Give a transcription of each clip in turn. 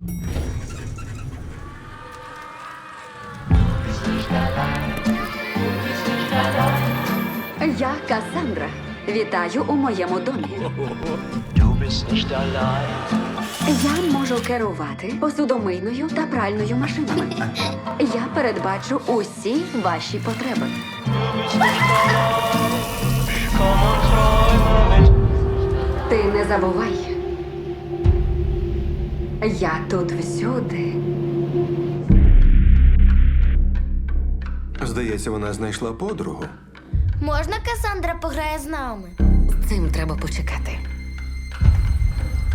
Я Касандра. Вітаю у моєму домі. Я можу керувати посудомийною та пральною машинами. Я передбачу усі ваші потреби. Ти не забувай. Я тут всюди. Здається, вона знайшла подругу. Можна Касандра пограє з нами? З цим треба почекати.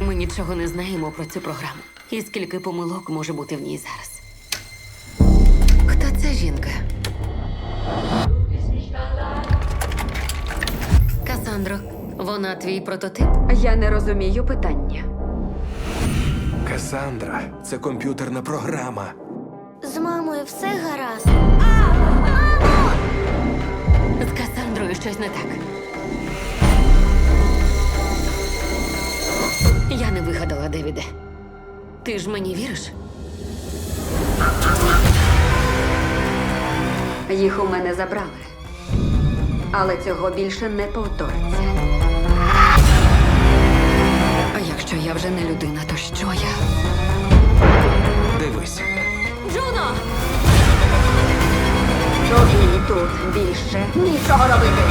Ми нічого не знаємо про цю програму. І скільки помилок може бути в ній зараз. Хто ця жінка? Касандро, вона твій прототип? Я не розумію питання. Касандра це комп'ютерна програма. З мамою все гаразд. З Касандрою щось не так. Я не вигадала Девіде. Ти ж мені віриш? Їх у мене забрали. Але цього більше не повториться. Тобі тут більше нічого робити.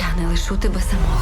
Я не лишу тебе самого.